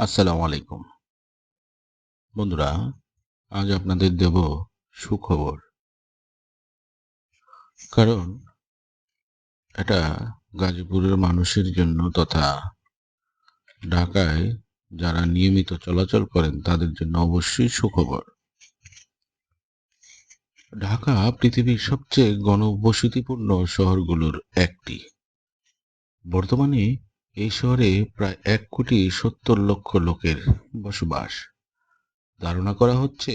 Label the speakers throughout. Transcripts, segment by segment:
Speaker 1: আসসালামু আলাইকুম। বন্ধুরা, আজ আপনাদের দেব সুখবর। কারণ এটা গাজীপুরের মানুষের জন্য তথা ঢাকায় যারা নিয়মিত চলাচল করেন, তাদের জন্য অবশ্যই সুখবর। ঢাকা পৃথিবীর সবচেয়ে গণবসতিপূর্ণ শহরগুলোর একটি। বর্তমানে এই শহরে প্রায় এক কোটি সত্তর লক্ষ লোকের বসবাস। ধারণা করা হচ্ছে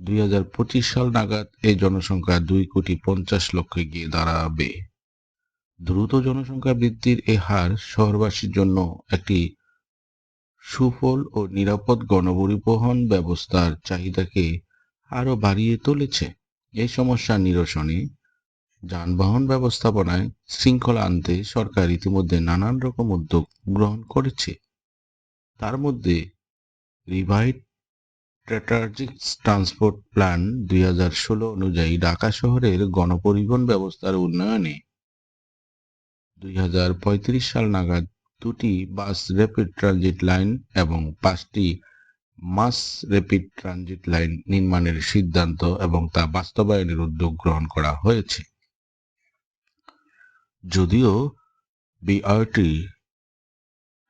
Speaker 1: দুই হাজার পঁচিশ সাল নাগাদ এই জনসংখ্যা দুই কোটি পঞ্চাশ লক্ষে গিয়ে দাঁড়াবে। দ্রুত জনসংখ্যা বৃদ্ধির এ হার শহরবাসীর জন্য একটি সুফল ও নিরাপদ গণপরিবহন ব্যবস্থার চাহিদাকে আরও বাড়িয়ে তুলেছে। এই সমস্যা নিরসনে যানবাহন ব্যবস্থাপনায় শৃঙ্খলা আনতে সরকার ইতিমধ্যে নানান রকম উদ্যোগ গ্রহণ করেছে। তার মধ্যে রিভাইড স্ট্র্যাটাজিক ট্রান্সপোর্ট প্ল্যান দুই হাজার ষোলো অনুযায়ী ঢাকা শহরের গণপরিবহন ব্যবস্থার উন্নয়নে দুই হাজার পঁয়ত্রিশ সাল নাগাদ দুটি বাস র্যাপিড ট্রানজিট লাইন এবং পাঁচটি মাস র্যাপিড ট্রানজিট লাইন নির্মাণের সিদ্ধান্ত এবং তা বাস্তবায়নের উদ্যোগ গ্রহণ করা হয়েছে। যদিও বিআরটি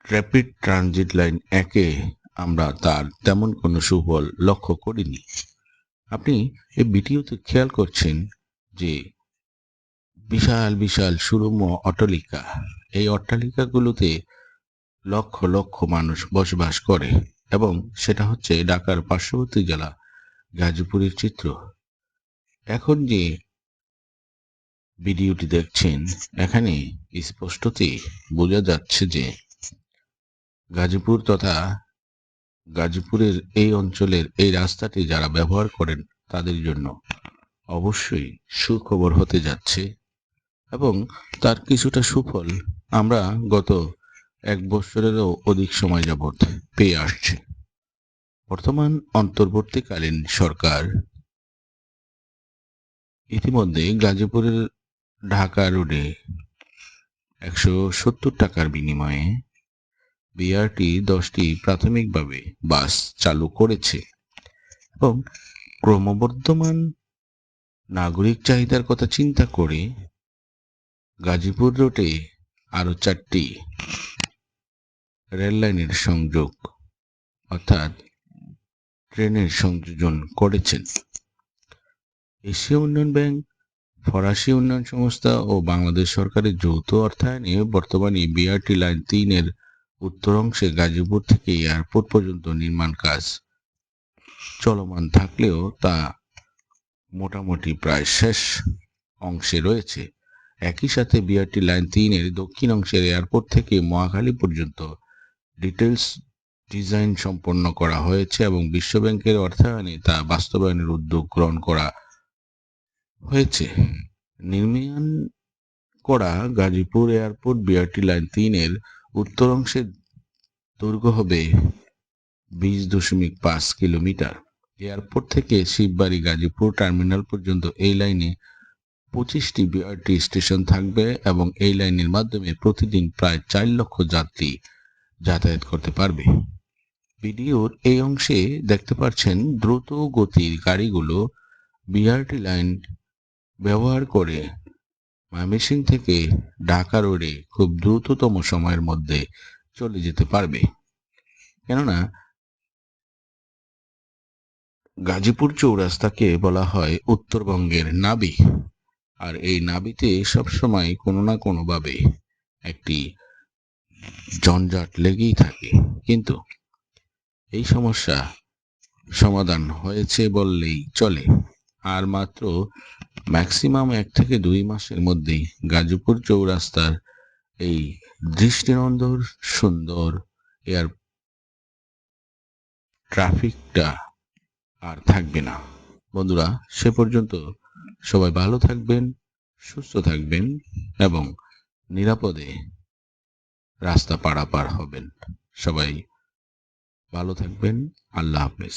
Speaker 1: র্যাপিড ট্রানজিট লাইন একে আমরা তার তেমন কোনো সুফল লক্ষ্য করিনি। আপনি এই ভিডিওতে খেয়াল করছেন যে বিশাল বিশাল সুরম্য অট্টালিকা, এই অট্টালিকাগুলোতে লক্ষ লক্ষ মানুষ বসবাস করে এবং সেটা হচ্ছে ঢাকার পার্শ্ববর্তী জেলা গাজীপুরের চিত্র। এখন যে ভিডিওটি দেখছেন এখানে স্পষ্টতই বোঝা যাচ্ছে যে গাজীপুর তথা গাজীপুরের এই অঞ্চলের এই রাস্তাটি যারা ব্যবহার করেন তাদের জন্য অবশ্যই সুখবর হতে যাচ্ছে এবং তার কিছুটা সুফল আমরা গত এক বছরেরও অধিক সময় যাবৎ পেয়ে আসছি। বর্তমান অন্তর্বর্তীকালীন সরকার ইতিমধ্যে গাজীপুরের ঢাকা রোডে একশো সত্তর টাকার বিনিময়ে বিআরটি দশটি প্রাথমিকভাবে বাস চালু করেছে এবং ক্রমবর্ধমান নাগরিক চাহিদার কথা চিন্তা করে গাজীপুর রোডে আরও চারটি রেললাইনের সংযোগ, অর্থাৎ ট্রেনের সংযোজন করেছেন। এশিয়া উন্নয়ন ব্যাংক ফরাসি উন্নয়ন সংস্থা ও বাংলাদেশ সরকারের যৌথ অর্থায়নে বর্তমানে বিআরটি লাইন তিনের উত্তর অংশে গাজীপুর থেকে এয়ারপোর্ট পর্যন্ত নির্মাণ কাজ চলমান থাকলেও তা মোটামুটি প্রায় শেষ অংশে রয়েছে। একই সাথে বিআরটি লাইন তিনের দক্ষিণ অংশের এয়ারপোর্ট থেকে মহাখালী পর্যন্ত ডিটেলস ডিজাইন সম্পন্ন করা হয়েছে এবং বিশ্বব্যাংকের অর্থায়নে তা বাস্তবায়নের উদ্যোগ গ্রহণ করা হয়েছে। নির্মাণ করা গাজীপুর এয়ারপোর্ট বিআরটি লাইন তিনের উত্তর অংশের দৈর্ঘ্য হবে বিশ দশমিক পাঁচ কিলোমিটার। এয়ারপোর্ট থেকে শিববাড়ি গাজীপুর টার্মিনাল পর্যন্ত এই লাইনে পঁচিশটি বিআরটি স্টেশন থাকবে এবং এই লাইনের মাধ্যমে প্রতিদিন প্রায় চার লক্ষ যাত্রী যাতায়াত করতে পারবে। ভিডিওর এই অংশে দেখতে পাচ্ছেন দ্রুত গতির গাড়িগুলো বিআরটি লাইন ব্যবহার করে ময়মনসিংহ থেকে ঢাকা রোডে খুব দ্রুততম সময়ের মধ্যে চলে যেতে পারবে। কেননা গাজীপুর চৌরাস্তাকে বলা হয় উত্তরবঙ্গের নাবি। আর এই নাবিতে সবসময় কোনো না কোনোভাবে একটি জঞ্জাট লেগেই থাকে। কিন্তু এই সমস্যা সমাধান হয়েছে বললেই চলে। আর মাত্র ম্যাক্সিমাম এক থেকে দুই মাসের মধ্যেই গাজীপুর চৌরাস্তার এই দৃষ্টিনন্দর সুন্দর এয়ার ট্রাফিকটা আর থাকবে না। বন্ধুরা, সে পর্যন্ত সবাই ভালো থাকবেন, সুস্থ থাকবেন এবং নিরাপদে রাস্তা পারাপার হবেন। সবাই ভালো থাকবেন, আল্লাহ হাফেজ।